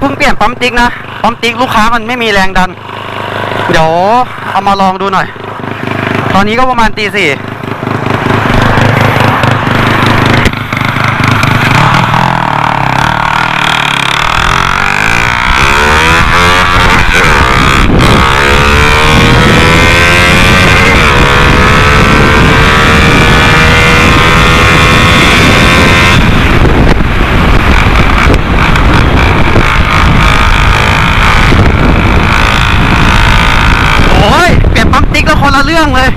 เพิ่งเปลี่ยนปั๊มติ๊กนะ ปั๊มติ๊กลูกค้ามันไม่มีแรงดัน เดี๋ยวเอามาลองดูหน่อย ตอนนี้ก็ประมาณตีสี่ โอ้ย เปลี่ยนปั๊มติ๊กแล้ว คนละเรื่องเลย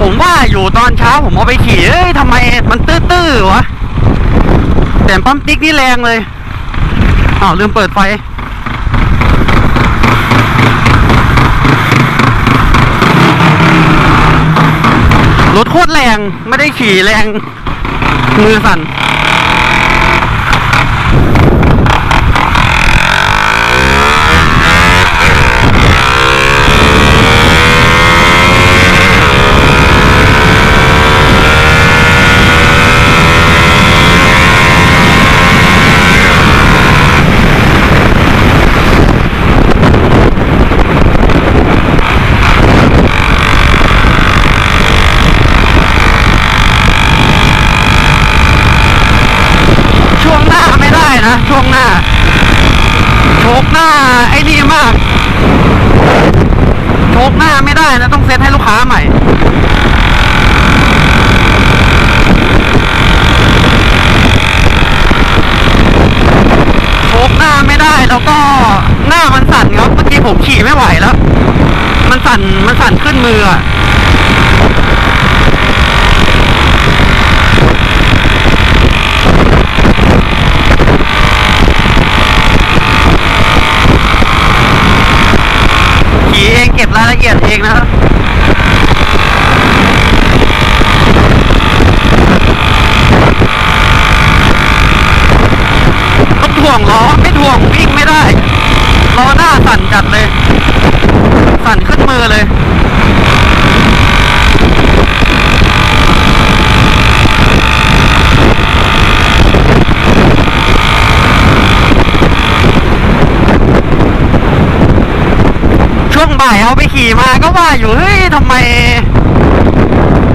ผมว่าอยู่ตอนเช้าผมเอาไปขี่ เอ้ยทำไมมันตื้อๆวะเปลี่ปั๊มติ๊กนี่แรงเลยอ้าวลืมเปิดไฟ รถโคตรแรง ไม่ได้ขี่แรง มือสั่น ช่วงหน้าไม่ได้นะ ช่วงหน้าโชกหน้าไอ้นี่มากโชกหน้าไม่ได้นะ ต้องเซตให้ลูกค้าใหม่โชกหน้าไม่ได้แล้วก็หน้ามันสั่นครับเมื่อกี้ผมขี่ไม่ไหวแล้ว มันสั่นมันสั่นขึ้นมืออะ ขี่เองเก็บรายละเอียดเองนะครับต้องถ่วงล้อไม่ถ่วงวิ่งไม่ได้ล้อหน้าสั่นจัดเลย สั่นขึ้นมือเลย บ่ายเอาไปขี่มาก็ว่าอยู่เฮ้ยทำไม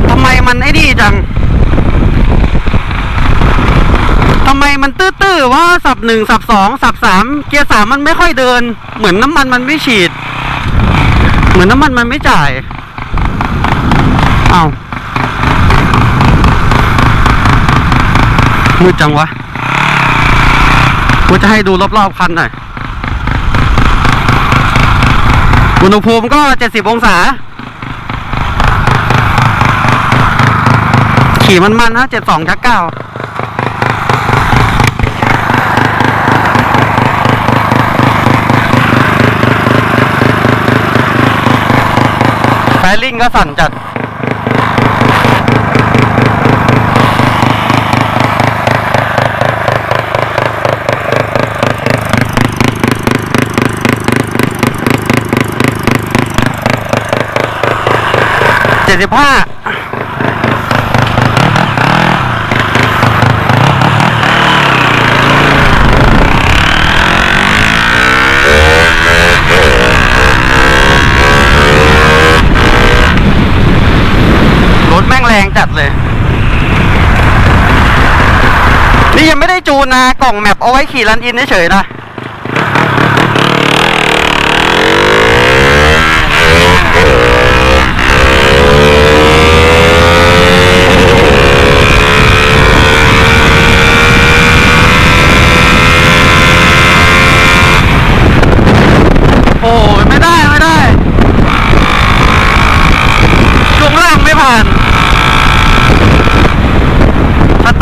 ทำไมมันไอ้นี่จังทำไมมันตื้อๆว่าสับหนึ่งสับสองสับสามเกียร์สามมันไม่ค่อยเดิน เหมือนน้ำมันมันไม่ฉีด เหมือนน้ำมันมันไม่จ่ายเอามืดจังวะกูจะให้ดูรอบๆคันหน่อย อุณหภูมิก็ 70 องศา ขี่มันมันๆนะ 72ชักเก้าแฟลิ่งก็สั่นจัด ดสิบห้าถแม่งแรงจัดเลย นี่ยังไม่ได้จูนนะ กล่องแมปเอาไว้ขี่รันอินเฉยๆนะ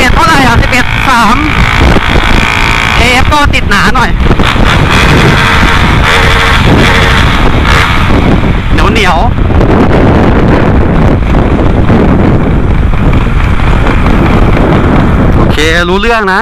เอ็ดเท่าไหร่อะสิบเอ็ดสามเอก็ติดหนาหน่อย เหนียวเหนียวโอเค รู้เรื่องนะ